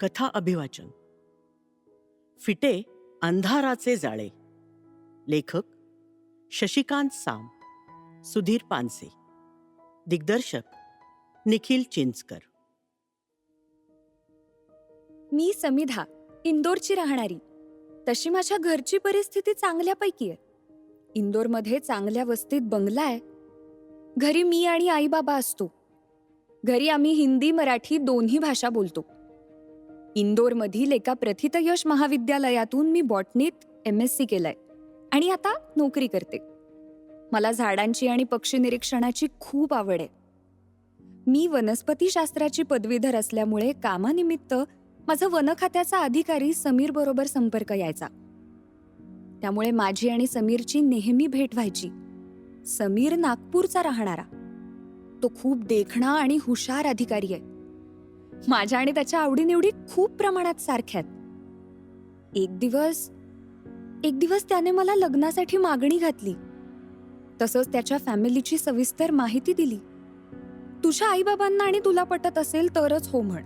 कथा अभिवाचन. फिटे अंधाराचे जाळे. लेखक शशिकांत साम सुधीर पानसे. दिग्दर्शक निखिल चिंचकर. मी समिधा इंदोरची राहणारी. तशी माझ्या घरची परिस्थिती चांगल्यापैकी आहे. इंदोरमध्ये चांगल्या वस्तीत बंगला आहे. घरी मी आणि आई बाबा असतो. घरी आम्ही हिंदी मराठी दोन्ही भाषा बोलतो. इंदोरमधील एका प्रथितयश महाविद्यालयातून मी बॉटनीत एम एस सी केलंय आणि आता नोकरी करते. मला झाडांची आणि पक्षी निरीक्षणाची खूप आवड आहे. मी वनस्पतीशास्त्राची पदवीधर असल्यामुळे कामानिमित्त माझं वन खात्याचा अधिकारी समीर बरोबर संपर्क यायचा. त्यामुळे माझी आणि समीरची नेहमी भेट व्हायची. समीर नागपूरचा राहणारा. तो खूप देखणा आणि हुशार अधिकारी आहे. माझ्या आणि त्याच्या आवडीनिवडी खूप प्रमाणात सारख्यात एक दिवस एक दिवस त्याने मला लग्नासाठी मागणी घातली. तसंच त्याच्या फॅमिलीची सविस्तर माहिती दिली. तुझ्या आईबाबांना आणि तुला पटत असेल तरच हो म्हण.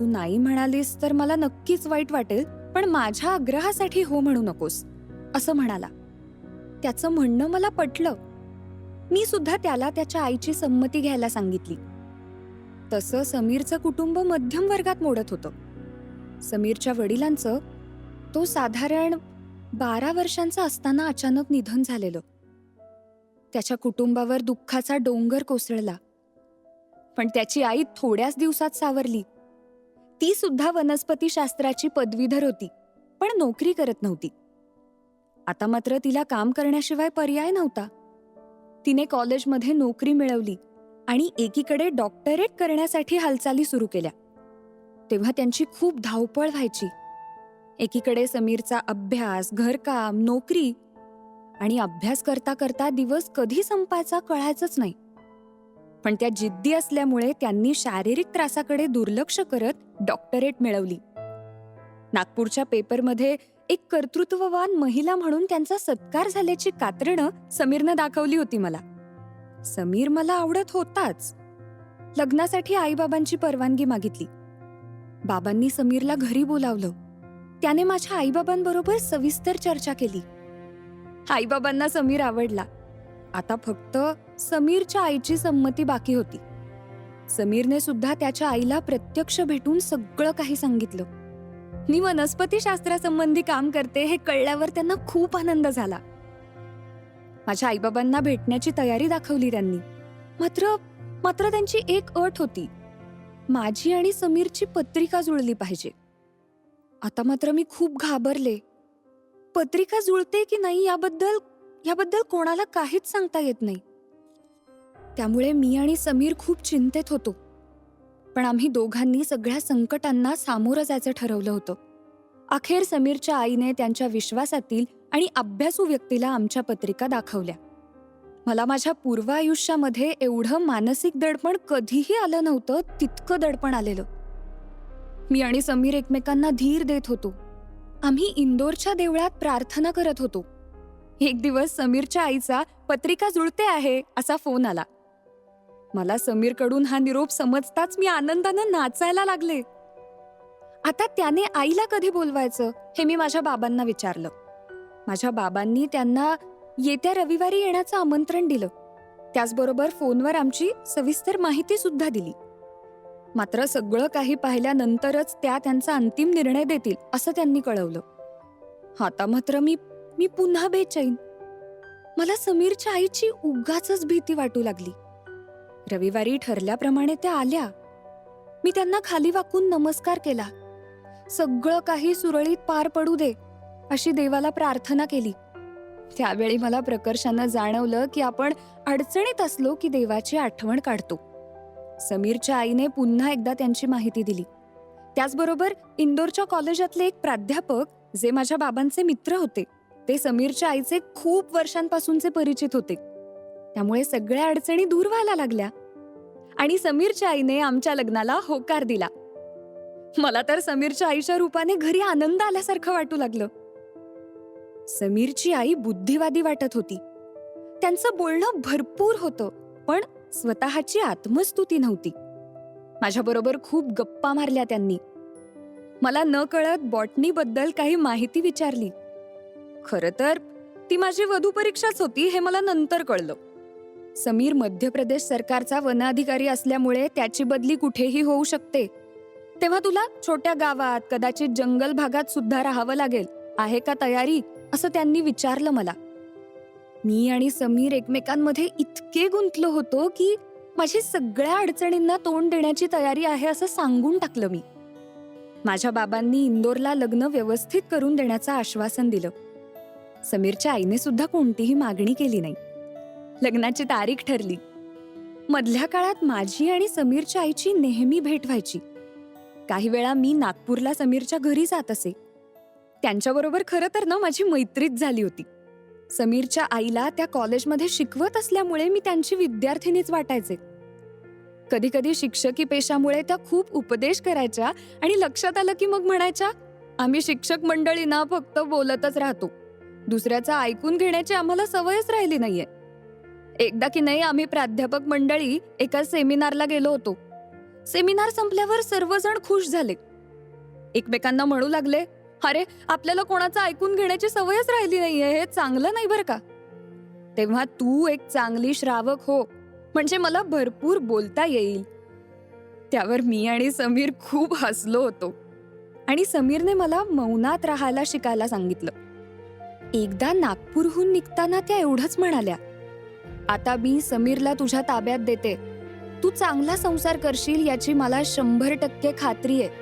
तू नाही म्हणालीस तर मला नक्कीच वाईट वाटेल पण माझ्या आग्रहासाठी हो म्हणू नकोस असं म्हणाला. त्याचं म्हणणं मला पटलं. मी सुद्धा त्याला त्याच्या आईची संमती घ्यायला सांगितली. तसं समीरचं कुटुंब मध्यम वर्गात मोडत होतं. समीरच्या वडिलांचं तो साधारण बारा वर्षांचा असताना अचानक निधन झालेलं. त्याच्या कुटुंबावर दुःखाचा डोंगर कोसळला. पण त्याची आई थोड्याच दिवसात सावरली. ती सुद्धा वनस्पतीशास्त्राची पदवीधर होती पण नोकरी करत नव्हती. आता मात्र तिला काम करण्याशिवाय पर्याय नव्हता. तिने कॉलेजमध्ये नोकरी मिळवली. आणि एकीकडे डॉक्टरेट करण्यासाठी हालचाली सुरू केल्या. तेव्हा त्यांची खूप धावपळ व्हायची. एकीकडे समीरचा अभ्यास घरकाम नोकरी आणि अभ्यास करता करता दिवस कधी संपायचा कळायचंच नाही. पण त्या जिद्दी असल्यामुळे त्यांनी शारीरिक त्रासाकडे दुर्लक्ष करत डॉक्टरेट मिळवली. नागपूरच्या पेपरमध्ये एक कर्तृत्ववान महिला म्हणून त्यांचा सत्कार झाल्याची कात्रणं समीरनं दाखवली होती मला. समीर मला आवडत होताच. लग्नासाठी आईबाबांची परवानगी मागितली. बाबांनी समीरला घरी बोलावलं. त्याने माझ्या आईबाबांबरोबर सविस्तर चर्चा केली. आईबाबांना समीर आवडला. आता फक्त समीरच्या आईची संमती बाकी होती. समीरने सुद्धा त्याच्या आईला प्रत्यक्ष भेटून सगळं काही सांगितलं. मी वनस्पतीशास्त्रासंबंधी काम करते हे कळल्यावर त्यांना खूप आनंद झाला. माझ्या आईबाबांना भेटण्याची तयारी दाखवली त्यांनी. मात्र मात्र त्यांची एक अट होती. माझी आणि समीरची पत्रिका जुळली पाहिजे. आता मात्र मी खूप घाबरले. पत्रिका जुळते की नाही याबद्दल याबद्दल कोणाला काहीच सांगता येत नाही. त्यामुळे मी आणि समीर खूप चिंतेत होतो. पण आम्ही दोघांनी सगळ्या संकटांना सामोरं जायचं ठरवलं होतं. अखेर समीरच्या आईने त्यांच्या विश्वासातील आणि अभ्यासू व्यक्तीला आमच्या पत्रिका दाखवल्या. मला माझ्या पूर्व आयुष्यामध्ये एवढं मानसिक दडपण कधीही आलं नव्हतं तितकं दडपण आलेलं. मी आणि समीर एकमेकांना धीर देत होतो. आम्ही इंदोरच्या देवळात प्रार्थना करत होतो. एक दिवस समीरच्या आईचा पत्रिका जुळते आहे असा फोन आला. मला समीरकडून हा निरोप समजताच मी आनंदानं नाचायला लागले. आता त्याने आईला कधी बोलवायचं हे मी माझ्या बाबांना विचारलं. माझ्या बाबांनी त्यांना येत्या रविवारी येण्याचं आमंत्रण दिलं. त्याचबरोबर फोनवर आमची सविस्तर माहिती सुद्धा दिली. मात्र सगळं काही पाहिल्यानंतरच त्या त्यांचा अंतिम निर्णय देतील असं त्यांनी कळवलं. आता मात्र मी मी पुन्हा बेचैन. मला समीरच्या आईची उगाच भीती वाटू लागली. रविवारी ठरल्याप्रमाणे त्या आल्या. मी त्यांना खाली वाकून नमस्कार केला. सगळं काही सुरळीत पार पडू दे. अशी देवाला प्रार्थना केली. त्यावेळी मला प्रकर्षानं जाणवलं की आपण अडचणीत असलो की देवाची आठवण काढतो. समीरच्या आईने पुन्हा एकदा त्यांची माहिती दिली. त्याचबरोबर इंदोरच्या कॉलेजातले एक प्राध्यापक जे माझ्या बाबांचे मित्र होते ते समीरच्या आईचे खूप वर्षांपासूनचे परिचित होते. त्यामुळे सगळ्या अडचणी दूर व्हायला लागल्या. आणि समीरच्या आईने आमच्या लग्नाला होकार दिला. मला तर समीरच्या आईच्या रूपाने घरी आनंद आल्यासारखं वाटू लागलं. समीरची आई बुद्धिवादी वाटत होती. त्यांचं बोलणं भरपूर होतं पण स्वतःची आत्मस्तुती नव्हती. माझ्याबरोबर खूप गप्पा मारल्या त्यांनी. मला न कळत बॉटनीबद्दल काही माहिती विचारली. खरं तर ती माझी वधू परीक्षाच होती हे मला नंतर कळलं. समीर मध्य प्रदेश सरकारचा वनाधिकारी असल्यामुळे त्याची बदली कुठेही होऊ शकते. तेव्हा तुला छोट्या गावात कदाचित जंगल भागात सुद्धा राहावं लागेल. आहे का तयारी? असं त्यांनी विचारलं मला. मी आणि समीर एकमेकांमध्ये इतके गुंतलो होतो की माझी सगळ्या अडचणींना तोंड देण्याची तयारी आहे असं सांगून टाकलं मी. माझ्या बाबांनी इंदोरला लग्न व्यवस्थित करून देण्याचं आश्वासन दिलं. समीरच्या आईने सुद्धा कोणतीही मागणी केली नाही. लग्नाची तारीख ठरली. मधल्या काळात माझी आणि समीरच्या आईची नेहमी भेट व्हायची. काही वेळा मी नागपूरला समीरच्या घरी जात असे. त्यांच्याबरोबर खरं तर ना माझी मैत्रीच झाली होती. समीरच्या आईला त्या कॉलेजमध्ये शिकवत असल्यामुळे मी त्यांची विद्यार्थिनीच वाटायचे. कधी कधी शिक्षकी पेशामुळे त्या खूप उपदेश करायच्या आणि लक्षात आलं की मग म्हणायच्या आम्ही शिक्षक मंडळी ना फक्त बोलतच राहतो. दुसऱ्याचं ऐकून घेण्याची आम्हाला सवयच राहिली नाहीये. एकदा की नाही आम्ही प्राध्यापक मंडळी एका सेमिनारला गेलो होतो. सेमिनार संपल्यावर सर्वजण खुश झाले. एकमेकांना म्हणू लागले अरे आपल्याला कोणाचं ऐकून घेण्याची सवयच राहिली नाहीये हे चांगलं नाही बरं का? तेव्हा तू एक चांगली श्रावक हो म्हणजे मला भरपूर बोलता येईल. त्यावर मी आणि समीर खूप हसलो होतो. आणि समीरने मला मौनात राहायला शिकायला सांगितलं. एकदा नागपूरहून निघताना त्या एवढंच म्हणाल्या आता मी समीरला तुझ्या ताब्यात देते. तू चांगला संसार करशील याची मला शंभर टक्के खात्री आहे.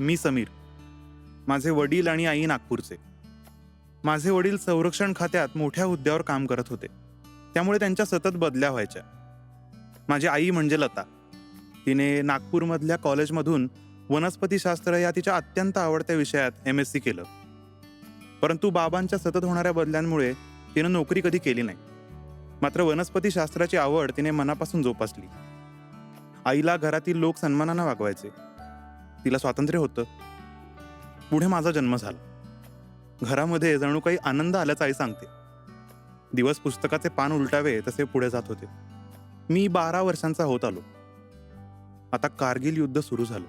मी समीर. माझे वडील आणि आई नागपूरचे. माझे वडील संरक्षण खात्यात मोठ्या हुद्द्यावर काम करत होते. त्यामुळे त्यांच्या सतत बदल्या व्हायच्या. माझी आई म्हणजे लता. तिने नागपूरमधल्या कॉलेजमधून वनस्पतीशास्त्र या तिच्या अत्यंत आवडत्या विषयात एम एस सी केलं. परंतु बाबांच्या सतत होणाऱ्या बदल्यांमुळे तिनं नोकरी कधी केली नाही. मात्र वनस्पतीशास्त्राची आवड तिने मनापासून जोपासली. आईला घरातील लोक सन्मानानं वागवायचे. तिला स्वातंत्र्य होतं. पुढे माझा जन्म झाला. घरामध्ये जणू काही आनंद आल्याचं आई सांगते. दिवस पुस्तकाचे पान उलटावे तसे पुढे जात होते. मी बारा वर्षांचा होत आलो. आता कारगिल युद्ध सुरू झालं.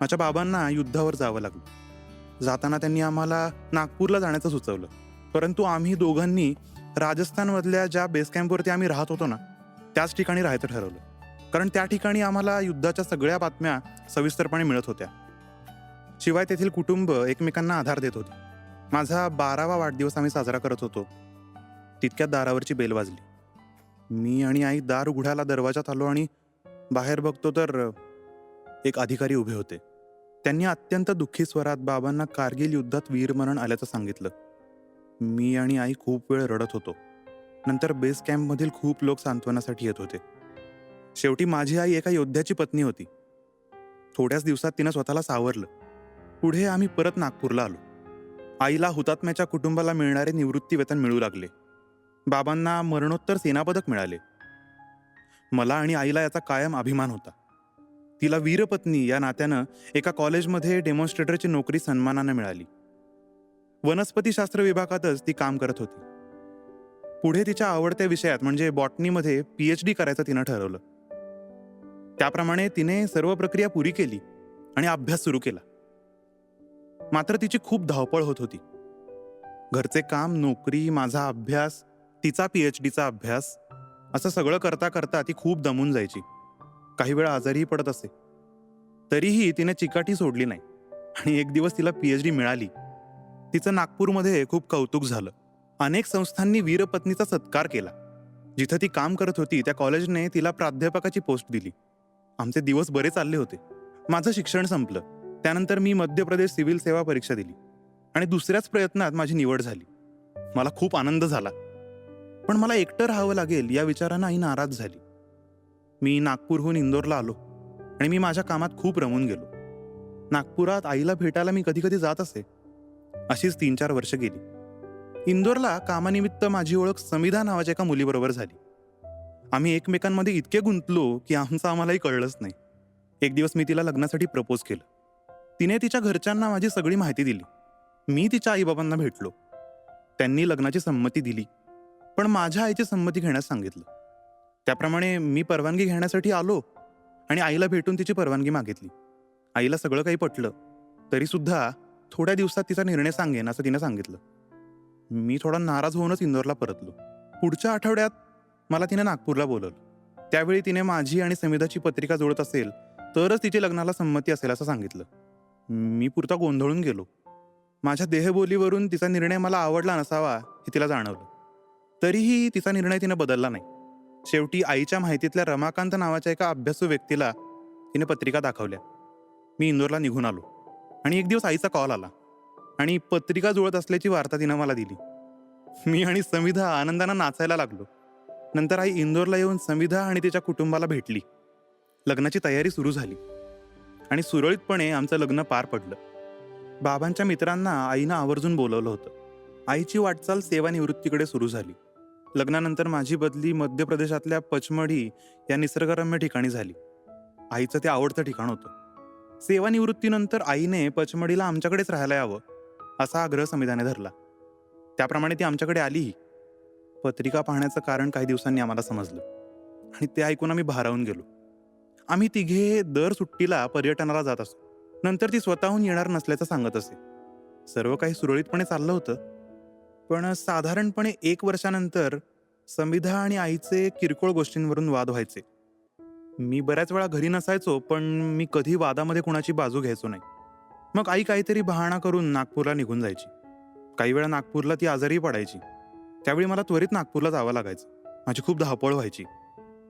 माझ्या बाबांना युद्धावर जावं लागलं. जाताना त्यांनी आम्हाला नागपूरला जाण्याचं सुचवलं. परंतु आम्ही दोघांनी राजस्थानमधल्या ज्या बेस कॅम्पवरती आम्ही राहत होतो ना त्याच ठिकाणी राहायचं ठरवलं. कारण त्या ठिकाणी आम्हाला युद्धाच्या सगळ्या बातम्या सविस्तरपणे मिळत होत्या. शिवाय तेथील कुटुंब एकमेकांना आधार देत होते. माझा बारावा वाढदिवस आम्ही साजरा करत होतो. तितक्यात दारावरची बेल वाजली. मी आणि आई दार उघडायला दरवाजात आलो आणि बाहेर बघतो तर एक अधिकारी उभे होते. त्यांनी अत्यंत दुःखी स्वरात बाबांना कारगिल युद्धात वीरमरण आल्याचं सांगितलं. मी आणि आई खूप वेळ रडत होतो. नंतर बेस कॅम्पमधील खूप लोक सांत्वनासाठी येत होते. शेवटी माझी आई एका योद्ध्याची पत्नी होती. थोड्याच दिवसात तिनं स्वतःला सावरलं. पुढे आम्ही परत नागपूरला आलो. आईला हुतात्म्याच्या कुटुंबाला मिळणारे निवृत्ती वेतन मिळू लागले. बाबांना मरणोत्तर सेनापदक मिळाले. मला आणि आईला याचा कायम अभिमान होता. तिला वीरपत्नी या नात्यानं एका कॉलेजमध्ये डेमॉन्स्ट्रेटरची नोकरी सन्मानानं मिळाली. वनस्पतीशास्त्र विभागातच ती काम करत होती. पुढे तिच्या आवडत्या विषयात म्हणजे बॉटनीमध्ये पी एच डी करायचं तिनं ठरवलं. त्याप्रमाणे तिने सर्व प्रक्रिया पुरी केली आणि अभ्यास सुरू केला. मात्र तिची खूप धावपळ होत होती. घरचे काम नोकरी माझा अभ्यास तिचा पी एच डीचा अभ्यास असं सगळं करता करता ती खूप दमून जायची. काही वेळा आजारीही पडत असे. तरीही तिने चिकाटी सोडली नाही आणि एक दिवस तिला पीएच डी मिळाली. तिचं नागपूरमध्ये खूप कौतुक झालं. अनेक संस्थांनी वीरपत्नीचा सत्कार केला. जिथं ती काम करत होती त्या कॉलेजने तिला प्राध्यापकाची पोस्ट दिली. आमचे दिवस बरे चालले होते. माझं शिक्षण संपलं. त्यानंतर मी मध्य प्रदेश सिव्हिल सेवा परीक्षा दिली. आणि दुसऱ्याच प्रयत्नात माझी निवड झाली. मला खूप आनंद झाला. पण मला एकटं राहावं लागेल या विचारानं आई नाराज झाली. मी नागपूरहून इंदोरला आलो. आणि मी माझ्या कामात खूप रमून गेलो. नागपुरात आईला भेटायला मी कधी कधी जात असे. अशीच तीन चार वर्ष गेली. इंदोरला कामानिमित्त माझी ओळख समिधा नावाच्या एका मुलीबरोबर झाली. आम्ही एकमेकांमध्ये इतके गुंतलो की आमचं आम्हालाही कळलंच नाही. एक दिवस मी तिला लग्नासाठी प्रपोज केलं. तिने तिच्या घरच्यांना माझी सगळी माहिती दिली. मी तिच्या आईबाबांना भेटलो. त्यांनी लग्नाची संमती दिली. पण माझ्या आईची संमती घेण्यास सांगितलं. त्याप्रमाणे मी परवानगी घेण्यासाठी आलो आणि आईला भेटून तिची परवानगी मागितली. आईला सगळं काही पटलं. तरीसुद्धा थोड्या दिवसात तिचा निर्णय सांगेन असं तिने सांगितलं. मी थोडा नाराज होऊनच इंदोरला परतलो. पुढच्या आठवड्यात मला तिने नागपूरला बोलवलं. त्यावेळी तिने माझी आणि समिधाची पत्रिका जोडत असेल तरच तिची लग्नाला संमती असेल असं सांगितलं. मी पुरता गोंधळून गेलो. माझ्या देहबोलीवरून तिचा निर्णय मला आवडला नसावा हे तिला जाणवलं. तरीही तिचा निर्णय तिने बदलला नाही. शेवटी आईच्या माहितीतल्या रमाकांत नावाच्या एका अभ्यासू व्यक्तीला तिने पत्रिका दाखवल्या. मी इंदोरला निघून आलो आणि एक दिवस आईचा कॉल आला आणि पत्रिका जुळत असल्याची वार्ता तिनं मला दिली. मी आणि समिधा आनंदानं नाचायला लागलो. नंतर आई इंदोरला येऊन संविधा आणि तिच्या कुटुंबाला भेटली. लग्नाची तयारी सुरू झाली. आणि सुरळीतपणे आमचं लग्न पार पडलं. बाबांच्या मित्रांना आईनं आवर्जून बोलवलं होतं. आईची वाटचाल सेवानिवृत्तीकडे सुरू झाली. लग्नानंतर माझी बदली मध्य प्रदेशातल्या पचमढी या निसर्गरम्य ठिकाणी झाली. आईचं ते आवडतं ठिकाण होतं. सेवानिवृत्तीनंतर आईने पचमढीला आमच्याकडेच राहायला यावं असा आग्रह संविधाने धरला. त्याप्रमाणे ती आमच्याकडे आलीही. पत्रिका पाहण्याचं कारण काही दिवसांनी आम्हाला समजलं. आणि ते ऐकून आम्ही भारावून गेलो. आम्ही तिघे दर सुट्टीला पर्यटनाला जात असो. नंतर ती स्वतःहून येणार नसल्याचं सांगत असे. सर्व काही सुरळीतपणे चाललं होतं. पण साधारणपणे एक वर्षानंतर संविधा आणि आईचे किरकोळ गोष्टींवरून वाद व्हायचे. मी बऱ्याच वेळा घरी नसायचो पण मी कधी वादामध्ये कुणाची बाजू घ्यायचो नाही. मग आई काहीतरी बहाणा करून नागपूरला निघून जायची. काही वेळा नागपूरला ती आजारी पडायची. त्यावेळी मला त्वरित नागपूरला जावं लागायचं. माझी खूप धावपळ व्हायची.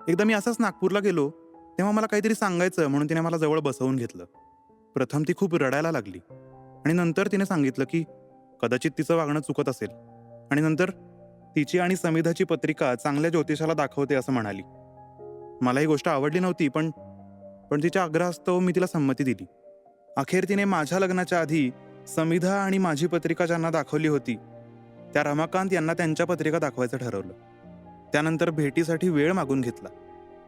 एकदा मी असंच नागपूरला गेलो तेव्हा मला काहीतरी सांगायचं म्हणून तिने मला जवळ बसवून घेतलं. प्रथम ती खूप रडायला लागली. आणि नंतर तिने सांगितलं की कदाचित तिचं वागणं चुकत असेल. आणि नंतर तिची आणि समिधाची पत्रिका चांगल्या ज्योतिषाला दाखवते असं म्हणाली. मला ही गोष्ट आवडली नव्हती पण पण तिच्या आग्रहास्तव मी तिला संमती दिली. अखेर तिने माझ्या लग्नाच्या आधी समिधा आणि माझी पत्रिका ज्यांना दाखवली होती त्या रमाकांत यांना त्यांच्या पत्रिका दाखवायचं ठरवलं. त्यानंतर भेटीसाठी वेळ मागून घेतला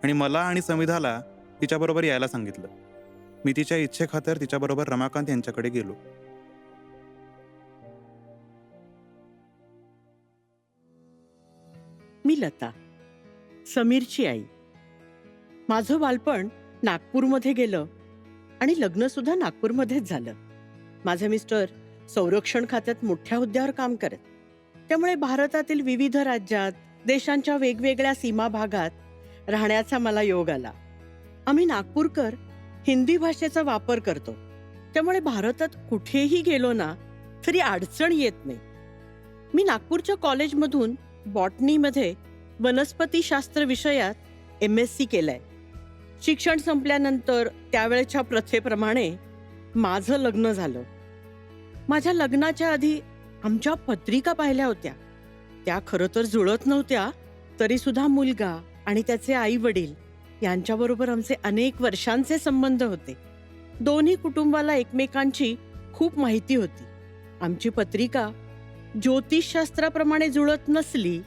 आणि मला आणि समिधाला तिच्याबरोबर यायला सांगितलं. मी तिच्या इच्छेखातर तिच्याबरोबर रमाकांत यांच्याकडे गेलो. मी लता समीरची आई. माझं बालपण नागपूरमध्ये गेलं आणि लग्न सुद्धा नागपूरमध्येच झालं. माझे मिस्टर संरक्षण खात्यात मोठ्या हुद्द्यावर काम करत. त्यामुळे भारतातील विविध राज्यात देशांच्या वेगवेगळ्या सीमा भागात राहण्याचा मला योग आला. आम्ही नागपूरकर हिंदी भाषेचा वापर करतो. त्यामुळे भारतात कुठेही गेलो ना तरी अडचण येत नाही. मी नागपूरच्या कॉलेजमधून बॉटनीमध्ये वनस्पतीशास्त्र विषयात एम एस सी केलंय. शिक्षण संपल्यानंतर त्यावेळेच्या प्रथेप्रमाणे माझं लग्न झालं. माझ्या लग्नाच्या आधी आमच्या पत्रिका पाहिल्या होत्या. त्या खरं तर जुळत नव्हत्या तरी सुद्धा मुलगा आणि त्याचे आई वडील यांच्याबरोबर आमचे अनेक वर्षांचे संबंध होते. दोन्ही कुटुंबाला एकमेकांची खूप माहिती होती. आमची पत्रिका ज्योतिषशास्त्राप्रमाणे जुळत नसली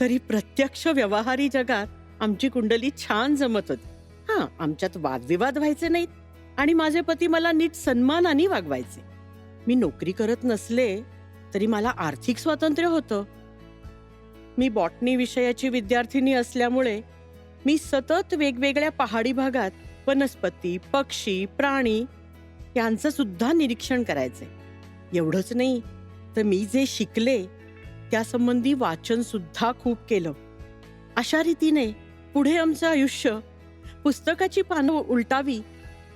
तरी प्रत्यक्ष व्यवहारी जगात आमची कुंडली छान जमत होती. हा आमच्यात वादविवाद व्हायचे नाहीत आणि माझे पती मला नीट सन्मानाने वागवायचे. मी नोकरी करत नसले तरी मला आर्थिक स्वातंत्र्य होतं. मी बॉटनी विषयाची विद्यार्थिनी असल्यामुळे मी सतत वेगवेगळ्या पहाडी भागात वनस्पती पक्षी प्राणी यांचं सुद्धा निरीक्षण करायचे. एवढंच नाही तर मी जे शिकले त्यासंबंधी वाचन सुद्धा खूप केलं. अशा रीतीने पुढे आमचं आयुष्य पुस्तकाची पानं उलटावी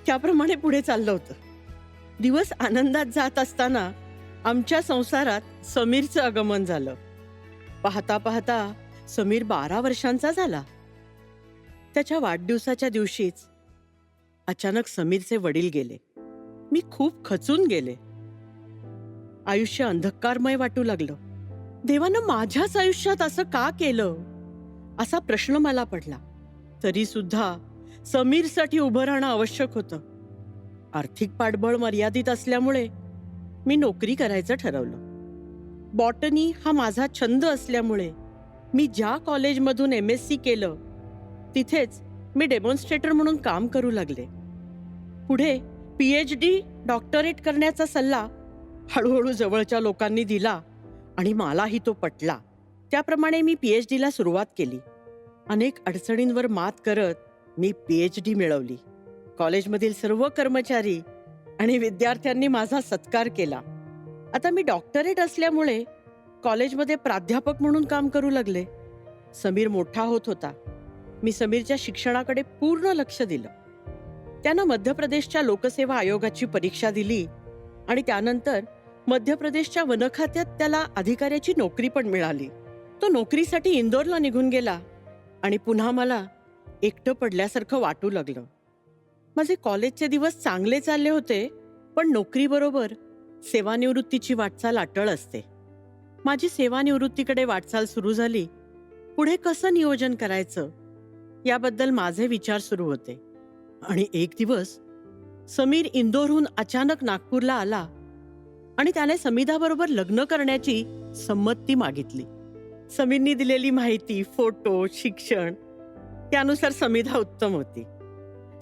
त्याप्रमाणे पुढे चाललं होतं. दिवस आनंदात जात असताना आमच्या संसारात समीरचं आगमन झालं. पाहता पाहता समीर बारा वर्षांचा झाला. त्याच्या वाढदिवसाच्या दिवशीच अचानक समीरचे वडील गेले. मी खूप खचून गेले. आयुष्य अंधकारमय वाटू लागलं. देवानं माझ्याच आयुष्यात असं का केलं? असा प्रश्न मला पडला. तरी सुद्धा समीरसाठी उभं राहणं आवश्यक होतं. आर्थिक पाठबळ मर्यादित असल्यामुळे मी नोकरी करायचं ठरवलं. बॉटनी हा माझा छंद असल्यामुळे मी ज्या कॉलेजमधून एम एस सी केलं तिथेच मी डेमॉन्स्ट्रेटर म्हणून काम करू लागले. पुढे पी एच डी डॉक्टरेट करण्याचा सल्ला हळूहळू जवळच्या लोकांनी दिला आणि मलाही तो पटला. त्याप्रमाणे मी पी एच डीला सुरुवात केली. अनेक अडचणींवर मात करत मी पी एच डी मिळवली. कॉलेजमधील सर्व कर्मचारी आणि विद्यार्थ्यांनी माझा सत्कार केला. आता मी डॉक्टरेट असल्यामुळे कॉलेजमध्ये प्राध्यापक म्हणून काम करू लागले. समीर मोठा होत होता. मी समीरच्या शिक्षणाकडे पूर्ण लक्ष दिलं. त्यानं मध्य प्रदेशच्या लोकसेवा आयोगाची परीक्षा दिली आणि त्यानंतर मध्य प्रदेशच्या वन खात्यात त्याला अधिकाऱ्याची नोकरी पण मिळाली. तो नोकरीसाठी इंदोरला निघून गेला आणि पुन्हा मला एकटं पडल्यासारखं वाटू लागलं. माझे कॉलेजचे दिवस चांगले चालले होते पण नोकरीबरोबर सेवानिवृत्तीची वाटचाल अटळ असते. माझी सेवानिवृत्तीकडे वाटचाल सुरू झाली. पुढे कसं नियोजन करायचं? याबद्दल माझे विचार सुरू होते. आणि एक दिवस समीर इंदोरहून अचानक नागपूरला आला आणि त्याने समिधाबरोबर लग्न करण्याची संमती मागितली. समीरनी दिलेली माहिती फोटो शिक्षण त्यानुसार समीधा उत्तम होती.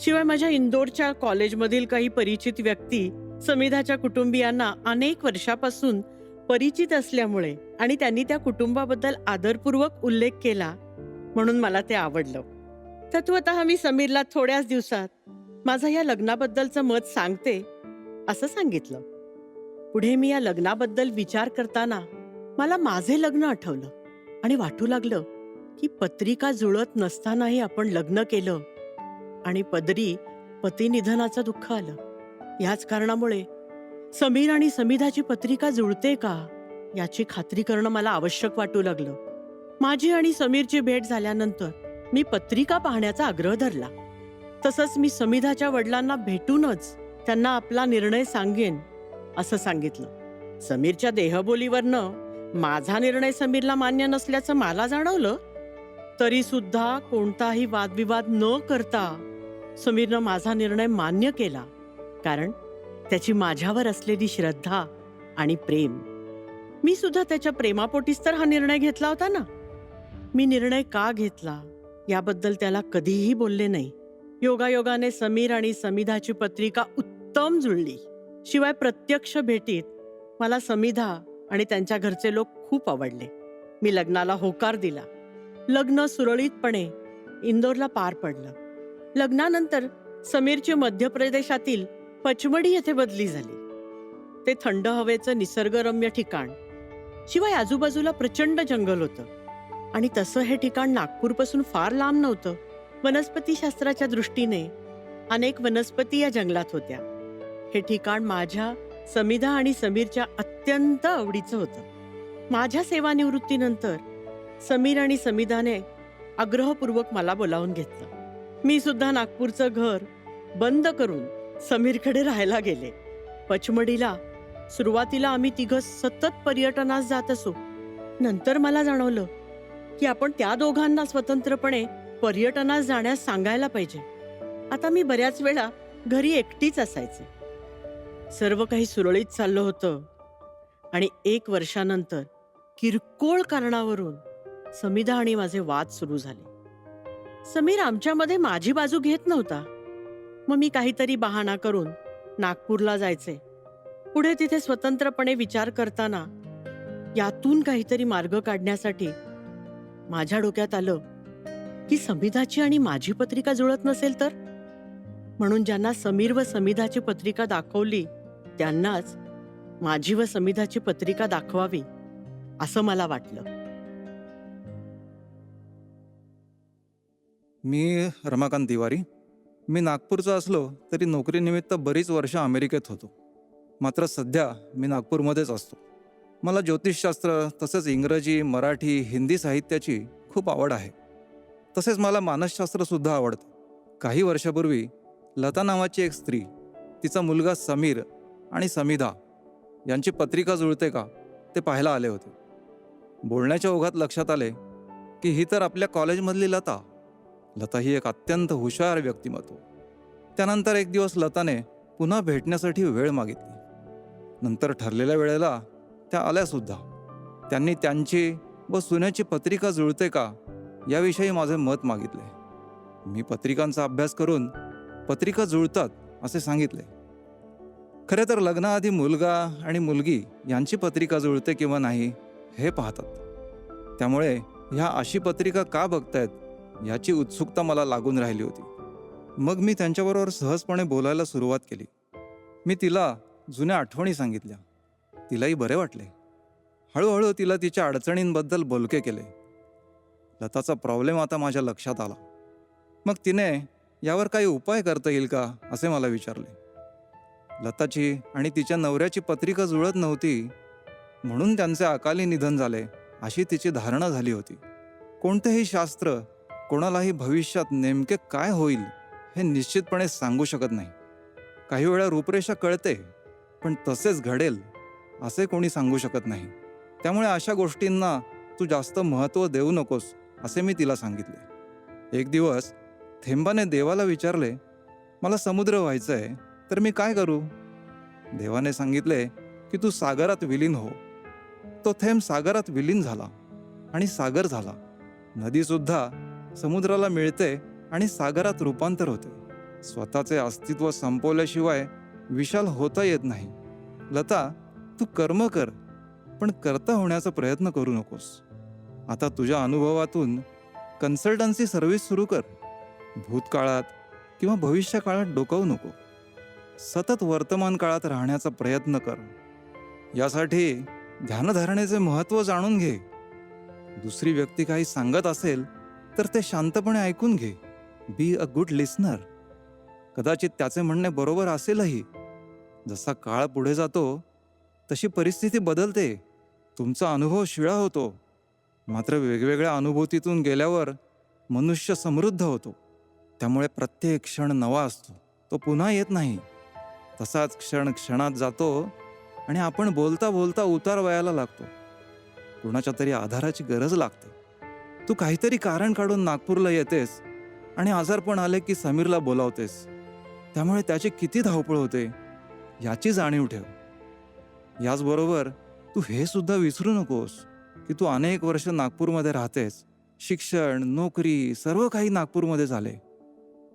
शिवाय माझ्या इंदोरच्या कॉलेजमधील काही परिचित व्यक्ती समिधाच्या कुटुंबियांना अनेक वर्षापासून परिचित असल्यामुळे आणि त्यांनी त्या कुटुंबाबद्दल आदरपूर्वक उल्लेख केला म्हणून मला ते आवडलं. तत्वत मी समीरला थोड्याच दिवसात माझं या लग्नाबद्दलचं मत सांगते असं सांगितलं. पुढे मी या लग्नाबद्दल विचार करताना मला माझे लग्न आठवलं आणि वाटू लागलं की पत्रिका जुळत नसतानाही आपण लग्न केलं आणि पदरी पती निधनाचं दुःख आलं. याच कारणामुळे समीर आणि समीधाची पत्रिका जुळते का याची खात्री करणं मला आवश्यक वाटू लागलं. माझी आणि समीरची भेट झाल्यानंतर मी पत्रिका पाहण्याचा आग्रह धरला. तसंच मी समीधाच्या वडिलांना भेटूनच त्यांना आपला निर्णय सांगेन असं सांगितलं. समीरच्या देहबोलीवरनं माझा निर्णय समीरला मान्य नसल्याचं मला जाणवलं तरी सुद्धा कोणताही वादविवाद न करता समीरनं माझा निर्णय मान्य केला. कारण त्याची माझ्यावर असलेली श्रद्धा आणि प्रेम. मी सुद्धा त्याच्या प्रेमापोटीच तर हा निर्णय घेतला होता ना? मी निर्णय का घेतला? याबद्दल त्याला कधीही बोलले नाही. योगायोगाने समीर आणि समिधाची पत्रिका उत्तम जुळली. शिवाय प्रत्यक्ष भेटीत मला समिधा आणि त्यांच्या घरचे लोक खूप आवडले. मी लग्नाला होकार दिला. लग्न सुरळीतपणे इंदोरला पार पडलं. लग्नानंतर समीरची मध्य प्रदेशातील पचमडी येथे बदली झाली. ते थंड हवेचं निसर्गरम्य ठिकाण शिवाय आजूबाजूला प्रचंड जंगल होतं. आणि तसं हे ठिकाण नागपूरपासून फार लांब नव्हतं. वनस्पतीशास्त्राच्या दृष्टीने अनेक वनस्पती या जंगलात होत्या. हे ठिकाण माझ्या समिधा आणि समीरच्या अत्यंत आवडीचं होतं. माझ्या सेवानिवृत्तीनंतर समीर आणि समिधाने आग्रहपूर्वक मला बोलावून घेतलं. मी सुद्धा नागपूरचं घर बंद करून समीरकडे राहायला गेले. पचमडीला सुरुवातीला आम्ही तिघं सतत पर्यटनास जात असो. नंतर मला जाणवलं की आपण त्या दोघांना स्वतंत्रपणे पर्यटनास जाण्यास सांगायला पाहिजे. आता मी बऱ्याच वेळा घरी एकटीच असायचे. सर्व काही सुरळीत चाललं होतं आणि एक वर्षानंतर किरकोळ कारणावरून समिधा आणि माझे वाद सुरू झाले. समीर आमच्यामध्ये माझी बाजू घेत नव्हता. मग मी काहीतरी बहाणा करून नागपूरला जायचे. पुढे तिथे स्वतंत्रपणे विचार करताना यातून काहीतरी मार्ग काढण्यासाठी माझ्या डोक्यात आलं की समिधाची आणि माझी पत्रिका जुळत नसेल तर? म्हणून ज्यांना समीर व समिधाची पत्रिका दाखवली त्यांनाच माझी व समिधाची पत्रिका दाखवावी असं मला वाटलं. मी रमाकांत तिवारी. मी नागपूरचा असलो तरी नोकरीनिमित्त बरीच वर्ष अमेरिकेत होतो. मात्र सध्या मी नागपूरमध्येच असतो. मला ज्योतिषशास्त्र तसेच इंग्रजी मराठी हिंदी साहित्याची खूप आवड आहे. तसेच मला मानसशास्त्रसुद्धा आवडतं. काही वर्षापूर्वी लता नावाची एक स्त्री तिचा मुलगा समीर आणि समिधा यांची पत्रिका जुळते का ते पाहायला आले होते. बोलण्याच्या ओघात लक्षात आले की ही तर आपल्या कॉलेजमधली लता लता ही एक अत्यंत हुशार व्यक्तिमत्व. त्यानंतर एक दिवस लताने पुन्हा भेटण्यासाठी वेळ मागितली. नंतर ठरलेल्या वेळेला त्या आल्यासुद्धा. त्यांनी त्यांची व सुन्याची पत्रिका जुळते का याविषयी माझे मत मागितले. मी पत्रिकांचा अभ्यास करून पत्रिका जुळतात असे सांगितले. खरे तर लग्नाआधी मुलगा आणि मुलगी यांची पत्रिका जुळते किंवा नाही हे पाहतात. त्यामुळे ह्या अशी पत्रिका का बघतायत? याची उत्सुकता मला लागून राहिली होती. मग मी त्यांच्याबरोबर सहजपणे बोलायला सुरुवात केली. मी तिला जुन्या आठवणी सांगितल्या. तिलाही बरे वाटले. हळूहळू तिला तिच्या अडचणींबद्दल बोलके केले. लताचा प्रॉब्लेम आता माझ्या लक्षात आला. मग तिने यावर काही उपाय करता येईल का असे मला विचारले. लताची आणि तिच्या नवऱ्याची पत्रिका जुळत नव्हती म्हणून त्यांचे अकाली निधन झाले अशी तिची धारणा झाली होती. कोणतेही शास्त्र कोणालाही भविष्यात नेमके काय होईल हे निश्चितपणे सांगू शकत नाही. काही वेळा रूपरेषा कळते पण तसेच घडेल असे कोणी सांगू शकत नाही. त्यामुळे अशा गोष्टींना तू जास्त महत्त्व देऊ नकोस असे मी तिला सांगितले. एक दिवस थेंबाने देवाला विचारले मला समुद्र व्हायचं आहे तर मी काय करू? देवाने सांगितले की तू सागरात विलीन हो. तो थेंब सागरात विलीन झाला आणि सागर झाला. नदीसुद्धा समुद्राला मिळते आणि सागरात रूपांतर होते. स्वतःचे अस्तित्व संपवल्याशिवाय विशाल होता येत नाही. लता तू कर्म कर पण करता होण्याचा प्रयत्न करू नकोस. आता तुझ्या अनुभवातून कन्सल्टन्सी सर्व्हिस सुरू कर. भूतकाळात किंवा भविष्यकाळात डोकावू नको. सतत वर्तमान काळात राहण्याचा प्रयत्न कर. यासाठी ध्यानधारणेचे महत्त्व जाणून घे. दुसरी व्यक्ती काही सांगत असेल तर ते शांतपणे ऐकून घे. बी अ गुड लिसनर कदाचित त्याचे म्हणणे बरोबर असेलही. जसा काळ पुढे जातो तशी परिस्थिती बदलते. तुमचा अनुभव शिळा होतो. मात्र वेगवेगळ्या अनुभूतीतून गेल्यावर मनुष्य समृद्ध होतो. त्यामुळे प्रत्येक क्षण नवा असतो. तो पुन्हा येत नाही. तसाच क्षण क्षणात जातो आणि आपण बोलता बोलता उतार वयाला लागतो. कुणाच्या तरी आधाराची गरज लागते. तू काहीतरी कारण काढून नागपूरला येतेस आणि आजारपण आले की समीरला बोलावतेस. त्यामुळे त्याची किती धावपळ होते याची जाणीव ठेव. याचबरोबर तू हे सुद्धा विसरू नकोस की तू अनेक वर्ष नागपूरमध्ये राहतेस. शिक्षण नोकरी सर्व काही नागपूरमध्ये झाले.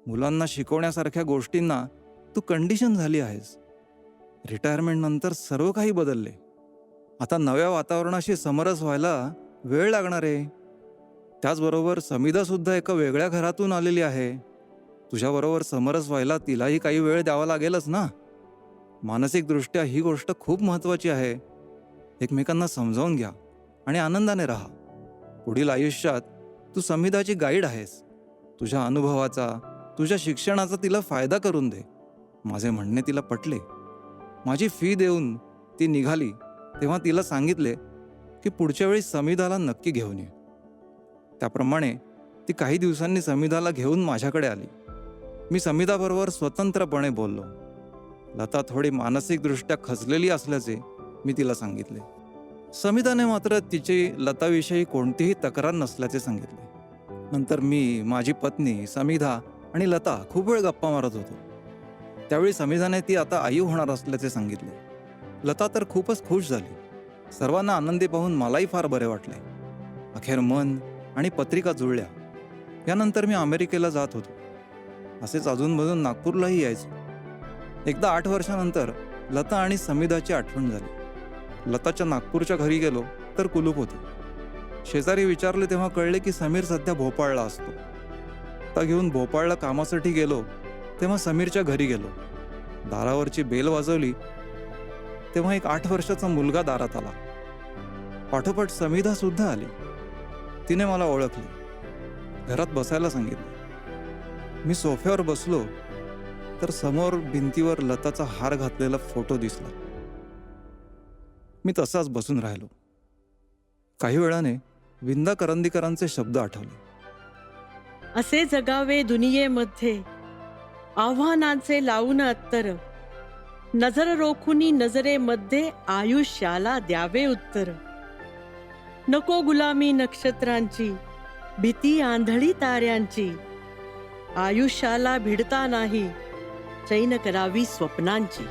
मुलांना शिकवण्यासारख्या गोष्टींना तू कंडिशन झाली आहेस. रिटायरमेंट नंतर सर्व काही बदलले. आता नव्या वातावरणाशी समरस व्हायला वेळ लागणार आहे. त्याचबरोबर समिधा सुद्धा एका वेगळ्या घरातून आलेली आहे. तुझ्याबरोबर समरस व्हायला तिलाही काही वेळ द्यावा लागेलच ना? मानसिकदृष्ट्या ही गोष्ट खूप महत्त्वाची आहे. एकमेकांना समजावून घ्या आणि आनंदाने राहा. पुढील आयुष्यात तू संविधाची गाईड आहेस. तुझ्या अनुभवाचा तुझ्या शिक्षणाचा तिला फायदा करून दे. माझे म्हणणे तिला पटले. माझी फी देऊन ती निघाली तेव्हा तिला सांगितले की पुढच्या वेळी समिधाला नक्की घेऊन ये. त्याप्रमाणे ती काही दिवसांनी समिधाला घेऊन माझ्याकडे आली. मी समिधाबरोबर स्वतंत्रपणे बोललो. लता थोडी मानसिकदृष्ट्या खचलेली असल्याचे मी तिला सांगितले. समिधाने मात्र तिची लताविषयी कोणतीही तक्रार नसल्याचे सांगितले. नंतर मी माझी पत्नी समिधा आणि लता खूप वेळ गप्पा मारत होतो. त्यावेळी समिधाने ती आता आई होणार असल्याचे सांगितले. लता तर खूपच खुश झाली. सर्वांना आनंदी पाहून मलाही फार बरे वाटले. अखेर मन आणि पत्रिका जुळल्या. यानंतर मी अमेरिकेला जात होतो. असेच अजूनमधून नागपूरलाही यायचो. एकदा आठ वर्षानंतर लता आणि समीदाची आठवण झाली. लताच्या नागपूरच्या घरी गेलो तर कुलूप होते. शेजारी विचारले तेव्हा कळले की समीर सध्या भोपाळला असतो. आता घेऊन भोपाळला कामासाठी गेलो तेव्हा समीरच्या घरी गेलो. दारावरची बेल वाजवली. तेव्हा एक आठ वर्षाचा मुलगा दारात आला. पाठोपाठ समीधा सुद्धा आली. तिने मला ओळखले. घरात बसायला सांगितलं. मी सोफ्यावर बसलो तर समोर भिंतीवर लताचा हार घातलेला फोटो दिसला. मी तसाच बसून राहिलो. काही वेळाने विंदा करंदीकरांचे शब्द आठवले. असे जगावे दुनियेमध्ये आव्हानांचे लावून अत्तर. नजर रोखुनी नजरेमध्ये आयुष्याला द्यावे उत्तर. नको गुलामी नक्षत्रांची भीती आंधळी ताऱ्यांची. आयुष्याला भिडता नाही चैन करावी स्वप्नांची.